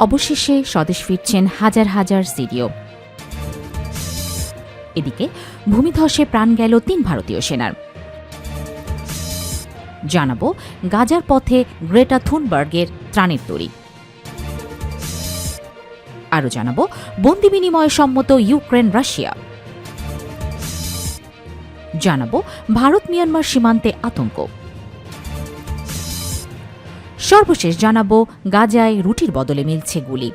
অবশেষে স্বদেশ ফিরছেন হাজার হাজার সিরিয়। এদিকে ভূমিধসে প্রাণ গেল তিন ভারতীয় সেনার। জানাব, গাজার পথে গ্রেটা থুনবার্গের ত্রাণের তরি। আরও জানাব, বন্দি বিনিময়ে সম্মত ইউক্রেন, রাশিয়া। জানাব ভারত মিয়ানমার সীমান্তে আতঙ্ক। সর্বশেষ জানাব গাজায় রুটির বদলে মিলছে গুলি।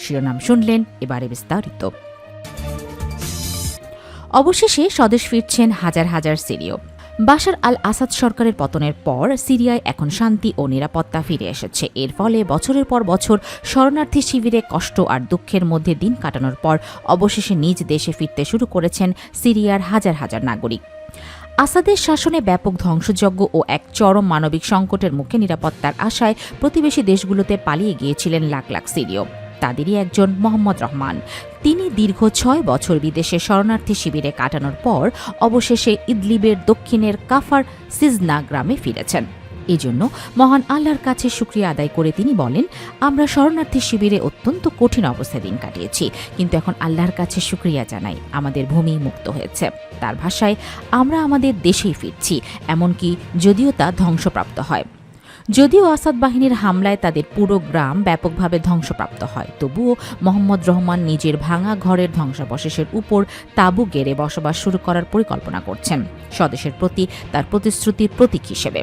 শিরোনাম শুনলেন এবারে বিস্তারিত। অবশেষে স্বদেশ ফিরছেন হাজার হাজার সিরিয়। বাশার আল আসাদ সরকারের পতনের পর সিরিয়ায় এখন শান্তি ও নিরাপত্তা ফিরে এসেছে। এর ফলে বছরের পর বছর শরণার্থী শিবিরে কষ্ট আর দুঃখের মধ্যে দিন কাটানোর পর অবশেষে নিজ দেশে ফিরতে শুরু করেছেন সিরিয়ার হাজার হাজার নাগরিক। আসাদের শাসনে ব্যাপক ধ্বংসযজ্ঞ ও এক চরম মানবিক সংকটের মুখে নিরাপত্তার আশায় প্রতিবেশী দেশগুলোতে পালিয়ে গিয়েছিলেন লাখ লাখ সিরিয়। তাদেরই একজন মোহাম্মদ রহমান। তিনি দীর্ঘ ছয় বছর বিদেশে শরণার্থী শিবিরে কাটানোর পর অবশেষে ইদলিবের দক্ষিণের কাফার সিজনা গ্রামে ফিরেছেন। এজন্য মহান আল্লাহর কাছে শুক্রিয়া আদায় করে তিনি বলেন, আমরা শরণার্থী শিবিরে অত্যন্ত কঠিন অবস্থায় দিন কাটিয়েছি, কিন্তু এখন আল্লাহর কাছে শুক্রিয়া জানাই আমাদের ভূমি মুক্ত হয়েছে। তার ভাষায়, আমরা আমাদের দেশেই ফিরছি, এমনকি যদিও তা ধ্বংসপ্রাপ্ত হয়। যদিও আসাদ বাহিনীর হামলায় তাদের পুরো গ্রাম ব্যাপকভাবে ধ্বংসপ্রাপ্ত হয়, তবুও মোহাম্মদ রহমান নিজের ভাঙা ঘরের ধ্বংসাবশেষের উপর তাঁবু গেড়ে বসবাস শুরু করার পরিকল্পনা করছেন। স্বদেশের প্রতি তার প্রতিশ্রুতির প্রতীক হিসেবে।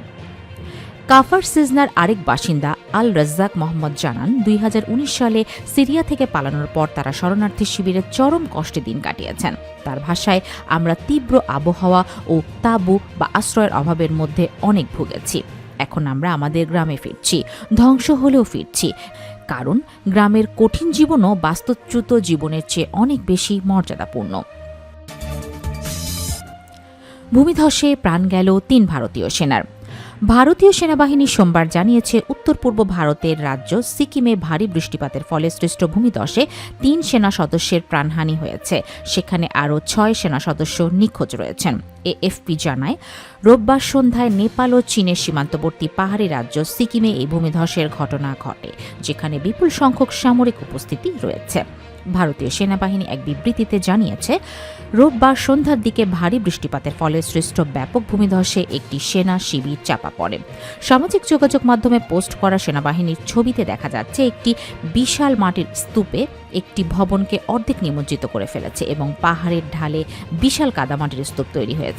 কাফার সিজনার আরেক বাসিন্দা আল রাজ্জাক মোহাম্মদ জানান, দুই হাজার উনিশ সালে সিরিয়া থেকে পালানোর পর তারা শরণার্থী শিবিরে চরম কষ্টে দিন কাটিয়েছেন। তার ভাষায়, আমরা তীব্র আবহাওয়া ও তাঁবু বা আশ্রয়ের অভাবের মধ্যে অনেক ভুগেছি। এখন আমরা আমাদের গ্রামে ফিরছি, ধ্বংস হলেও ফিরছি। কারণ, গ্রামের কঠিন জীবনও বাস্তবচ্যুত জীবনের চেয়ে অনেক বেশি মর্যাদাপূর্ণ। ভূমিধসে প্রাণ গেল তিন ভারতীয় সেনার। ভারতীয় সেনাবাহিনী সোমবার জানিয়েছে উত্তর পূর্ব ভারতের রাজ্য সিকিমে ভারী বৃষ্টিপাতের ফলে সৃষ্ট ভূমিদশে তিন সেনা সদস্যের প্রাণহানি হয়েছে। সেখানে আরও ছয় সেনা সদস্য নিখোঁজ রয়েছেন। এএফপি জানায়, রোববার সন্ধ্যায় নেপাল ও চীনের সীমান্তবর্তী পাহাড়ি রাজ্য সিকিমে এই ভূমিধসের ঘটনা ঘটে, যেখানে বিপুল সংখ্যক সামরিক উপস্থিতি রয়েছে। ভারতীয় সেনাবাহিনী এক বিবৃতিতে জানিয়েছে, রোববার সন্ধ্যার দিকে ভারী বৃষ্টিপাতের ফলে সৃষ্ট ব্যাপক ভূমিধসে একটি সেনা শিবির চাপা পড়ে। সামাজিক যোগাযোগ মাধ্যমে পোস্ট করা সেনাবাহিনীর ছবিতে দেখা যাচ্ছে, একটি বিশাল মাটির স্তূপে একটি ভবনকে অর্ধেক নিমজ্জিত করে ফেলেছে এবং পাহাড়ের ঢালে বিশাল কাদামাটির স্তূপ তৈরি হয়েছে।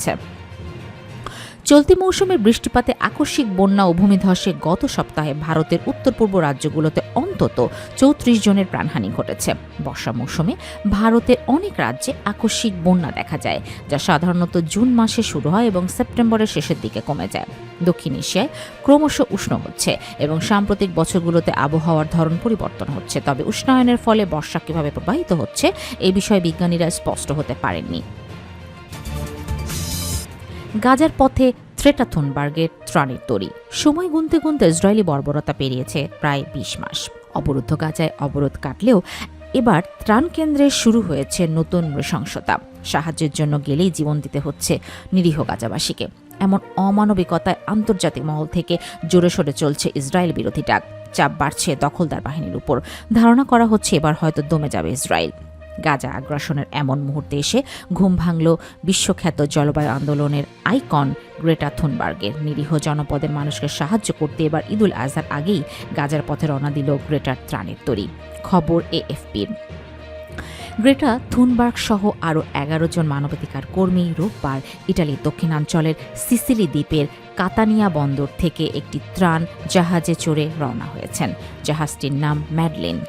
চলতি মৌসুমের বৃষ্টিপাতে আকস্মিক বন্যা ও ভূমিধসে গত সপ্তাহে ভারতের উত্তর পূর্ব রাজ্যগুলোতে অন্তত চৌত্রিশ জনের প্রাণহানি ঘটেছে। বর্ষা মৌসুমে ভারতের অনেক রাজ্যে আকস্মিক বন্যা দেখা যায়, যা সাধারণত জুন মাসে শুরু হয় এবং সেপ্টেম্বরের শেষের দিকে কমে যায়। দক্ষিণ এশিয়ায় ক্রমশ উষ্ণ হচ্ছে এবং সাম্প্রতিক বছরগুলোতে আবহাওয়ার ধরন পরিবর্তন হচ্ছে। তবে উষ্ণায়নের ফলে বর্ষা কীভাবে প্রবাহিত হচ্ছে, এ বিষয়ে বিজ্ঞানীরা স্পষ্ট হতে পারেননি। গাজার পথে থ্রেটাথনবার্গের ত্রাণের তরি। সময় গুনতে গুনতে ইসরায়েলি বর্বরতা পেরিয়েছে প্রায় বিশ মাস। অবরুদ্ধ গাজায় অবরোধ কাটলেও এবার ত্রাণ কেন্দ্রে শুরু হয়েছে নতুন নৃশংসতা। সাহায্যের জন্য গেলেই জীবন দিতে হচ্ছে নিরীহ গাজাবাসীকে। এমন অমানবিকতায় আন্তর্জাতিক মহল থেকে জোরে সোরে চলছে ইসরায়েল বিরোধী ডাক। চাপ বাড়ছে দখলদার বাহিনীর উপর। ধারণা করা হচ্ছে এবার হয়তো দমে যাবে ইসরায়েল। গাজা আগ্রাসনের এমন মুহূর্তে এসে ঘুম ভাঙল বিশ্বখ্যাত জলবায়ু আন্দোলনের আইকন গ্রেটা থুনবার্গের। নিরীহ জনপদের মানুষকে সাহায্য করতে এবার ঈদুল আজহার আগেই গাজার পথে রওনা দিল গ্রেটার ত্রাণের তরি। খবর এএফপির। গ্রেটা থুনবার্গ সহ আরও এগারো জন মানবাধিকার কর্মী রোববার ইটালির দক্ষিণাঞ্চলের সিসিলি দ্বীপের কাতানিয়া বন্দর থেকে একটি ত্রাণ জাহাজে চড়ে রওনা হয়েছেন। জাহাজটির নাম ম্যাডলিন।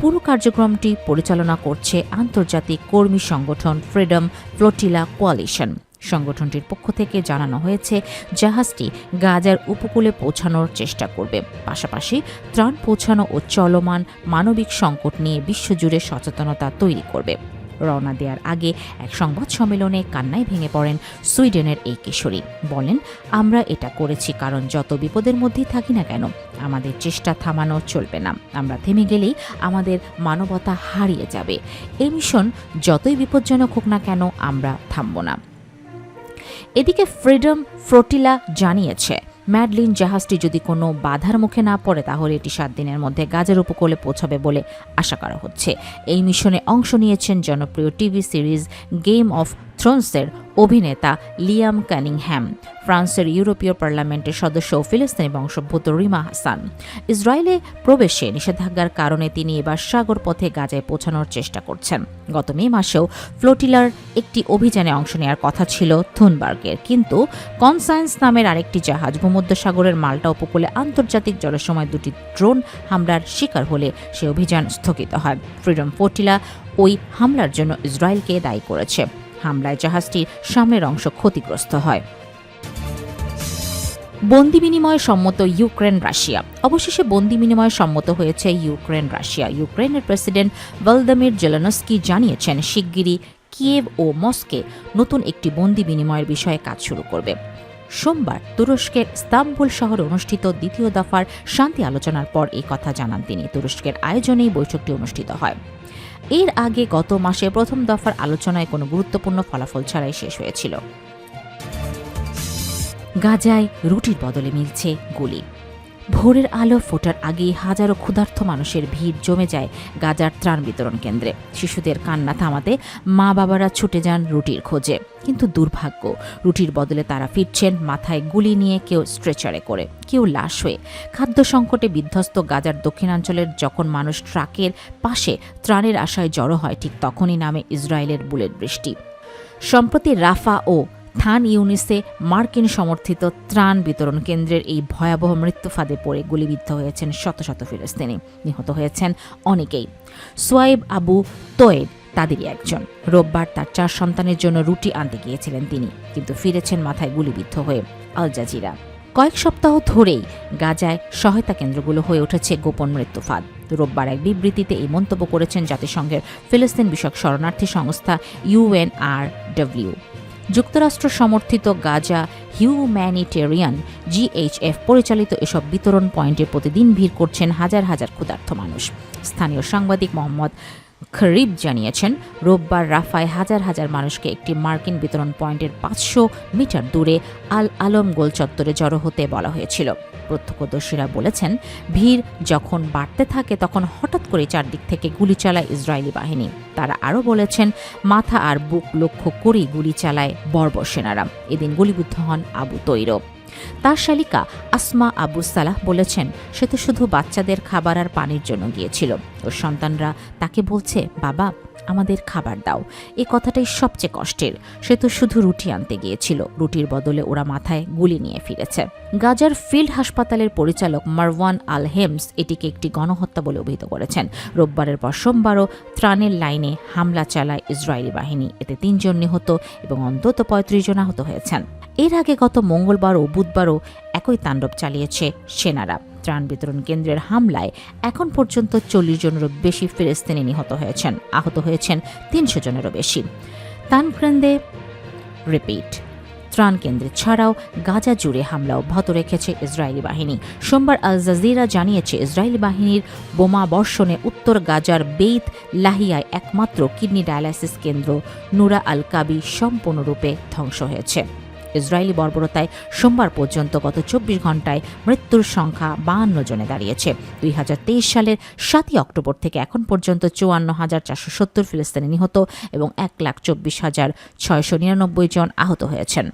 পুরো কার্যক্রমটি পরিচালনা করছে আন্তর্জাতিক কর্মী সংগঠন ফ্রিডম ফ্লোটিলা কোয়ালিশন সংগঠনটির পক্ষ থেকে জানানো হয়েছে, জাহাজটি গাজার উপকূলে পৌঁছানোর চেষ্টা করবে। পাশাপাশি ত্রাণ পৌঁছানো ও চলমান মানবিক সংকট নিয়ে বিশ্বজুড়ে সচেতনতা তৈরি করবে। রওনা দেওয়ার আগে এক সংবাদ সম্মেলনে কান্নায় ভেঙে পড়েন সুইডেনের এই কিশোরী। বলেন, আমরা এটা করেছি কারণ যত বিপদের মধ্যেই থাকি না কেন, আমাদের চেষ্টা থামানো চলবে না। আমরা থেমে গেলেই আমাদের মানবতা হারিয়ে যাবে। এই মিশন যতই বিপজ্জনক হোক না কেন, আমরা থামব না। এদিকে ফ্রিডম ফ্রোটিলা জানিয়েছে ম্যাডলিন জাহাজটি যদি কোনো বাধার মুখে না পড়ে, তাহলে এটি সাত দিনের মধ্যে গাজার উপকূলে পৌঁছাবে বলে আশা করা হচ্ছে। এই মিশনে অংশ নিয়েছেন জনপ্রিয় টিভি সিরিজ গেম অফ থ্রোনসের অভিনেতা লিয়াম ক্যানিংহ্যাম ফ্রান্সের ইউরোপীয় পার্লামেন্টের সদস্য ও ফিলিস্তিনি বংশোদ্ভূত রিমা হাসান। ইসরায়েলে প্রবেশে নিষেধাজ্ঞার কারণে তিনি এবার সাগর পথে গাজায় পৌঁছানোর চেষ্টা করছেন। গত মে মাসেও ফ্লোটিলার একটি অভিযানে অংশ নেওয়ার কথা ছিল থুনবার্গের, কিন্তু কনসায়েন্স নামের আরেকটি জাহাজ ভূমধ্যসাগরের মাল্টা উপকূলে আন্তর্জাতিক জলসময় দুটি ড্রোন হামলার শিকার হলে সে অভিযান স্থগিত হয়। ফ্রিডম ফোর্টিলা ওই হামলার জন্য ইসরায়েলকে দায়ী করেছে। হামলায় জাহাজটির সামনের অংশ ক্ষতিগ্রস্ত হয়। বন্দি বিনিময়ে সম্মত ইউক্রেন, রাশিয়া। অবশেষে বন্দি বিনিময়ে সম্মত হয়েছে ইউক্রেন, রাশিয়া। ইউক্রেনের প্রেসিডেন্ট ভলদামির জেলানস্কি জানিয়েছেন, শিগগিরই কিয়েভ ও মস্কে নতুন একটি বন্দি বিনিময়ের বিষয়ে কাজ শুরু করবে। সোমবার তুরস্কের ইস্তাম্বুল শহরে অনুষ্ঠিত দ্বিতীয় দফার শান্তি আলোচনার পর এই কথা জানান তিনি। তুরস্কের আয়োজনেই বৈঠকটি অনুষ্ঠিত হয়। এর আগে গত মাসে প্রথম দফার আলোচনায় কোনো গুরুত্বপূর্ণ ফলাফল ছাড়াই শেষ হয়েছিল। গাজায় রুটির বদলে মিলছে গুলি। ভোরের আলো ফোটার আগেই হাজারো ক্ষুধার্ত মানুষের ভিড় জমে যায় গাজার ত্রাণ বিতরণ কেন্দ্রে। শিশুদের কান্না থামাতে মা বাবারা ছুটে যান রুটির খোঁজে। কিন্তু দুর্ভাগ্য, রুটির বদলে তারা ফিরছেন মাথায় গুলি নিয়ে কেউ স্ট্রেচারে করে, কেউ লাশ হয়ে। খাদ্য সংকটে বিধ্বস্ত গাজার দক্ষিণাঞ্চলের যখন মানুষ ট্রাকের পাশে ত্রাণের আশায় জড়ো হয়, ঠিক তখনই নামে ইসরায়েলের বুলেট বৃষ্টি। সম্প্রতি রাফা ও থান ইউনিসে মার্কিন সমর্থিত ত্রাণ বিতরণ কেন্দ্রের এই ভয়াবহ মৃত্যু ফাঁদে পড়ে গুলিবিদ্ধ হয়েছেন শত শত ফিলিস্তিনি। নিহত হয়েছেন অনেকেই। সোয়াইব আবু তোয়েব তাদেরই একজন। রোববার তার চার সন্তানের জন্য রুটি আনতে গিয়েছিলেন তিনি, কিন্তু ফিরেছেন মাথায় গুলিবিদ্ধ হয়ে আল জাজিরা। কয়েক সপ্তাহ ধরেই গাজায় সহায়তা কেন্দ্রগুলো হয়ে উঠেছে গোপন মৃত্যু ফাঁদ। রোববার এক বিবৃতিতে এই মন্তব্য করেছেন জাতিসংঘের ফিলিস্তিন বিষয়ক শরণার্থী সংস্থা ইউএনআরডব্লিউ। যুক্তরাষ্ট্র সমর্থিত গাজা হিউম্যানিটেরিয়ান জিএইচএফ পরিচালিত এসব বিতরণ পয়েন্টে প্রতিদিন ভিড় করছেন হাজার হাজার ক্ষুধার্ত মানুষ। স্থানীয় সাংবাদিক মোহাম্মদ খরিব জানিয়েছেন, রোববার রাফায় হাজার হাজার মানুষকে একটি মার্কিন বিতরণ পয়েন্টের পাঁচশো মিটার দূরে আল আলম গোল চত্বরে জড়ো হতে বলা হয়েছিল। প্রত্যক্ষদর্শীরা বলেছেন, ভিড় যখন বাড়তে থাকে তখন হঠাৎ করে চারদিক থেকে গুলি চালায় ইসরায়েলি বাহিনী। তারা আরও বলেছেন, মাথা আর বুক লক্ষ্য করেই গুলি চালায় বর্বর সেনারা। এদিন গুলিবিদ্ধ হন আবু তৈরব তার শালিকা আসমা আবু সালাহ বলেছেন সে তো শুধু বাচ্চাদের খাবার আর পানির জন্য গিয়েছিল। ওর সন্তানরা তাকে বলছে, বাবা, আমাদের খাবার দাও। এ কথাটাই সবচেয়ে কষ্টের। সে তো শুধু রুটি আনতে গিয়েছিল। রুটির বদলে ওরা মাথায় গুলি নিয়ে ফিরেছে। গাজার ফিল্ড হাসপাতালের পরিচালক মারওয়ান আল হেমস এটিকে একটি গণহত্যা বলে অভিহিত করেছেন। রোববারের পর সোমবারও ত্রাণের লাইনে হামলা চালায় ইসরায়েলি বাহিনী। এতে তিনজন নিহত এবং অন্তত পঁয়ত্রিশ জন আহত হয়েছেন। এর আগে গত মঙ্গলবার ও বুধবারও একই তাণ্ডব চালিয়েছে সেনারা। ত্রাণ বিতরণ কেন্দ্রের হামলায় এখন পর্যন্ত চল্লিশ জনেরও বেশি ফিলিস্তিনি নিহত হয়েছেন, আহত হয়েছেন তিনশো জনেরও বেশি। তানক্রেন্দে রিপিট। ত্রাণ কেন্দ্রে ছাড়াও গাজা জুড়ে হামলা অব্যাহত রেখেছে ইসরায়েলি বাহিনী। সোমবার আল জাজিরা জানিয়েছে, ইসরায়েলি বাহিনীর বোমা বর্ষণে উত্তর গাজার বেইত লাহিয়ায় একমাত্র কিডনি ডায়ালাইসিস কেন্দ্র নুরা আল কাবি সম্পূর্ণরূপে ধ্বংস হয়েছে। ইসরায়েলি বর্বরতায় সোমবার পর্যন্ত গত চব্বিশ ঘন্টায় মৃত্যুর সংখ্যা বাহান্ন জনে দাঁড়িয়েছে। দুই হাজার তেইশ সালের সাতই অক্টোবর থেকে এখন পর্যন্ত চুয়ান্ন হাজার চারশো সত্তর ফিলিস্তিনি নিহত এবং এক লাখ চব্বিশ হাজার ছয়শো নিরানব্বই জন আহত হয়েছেন।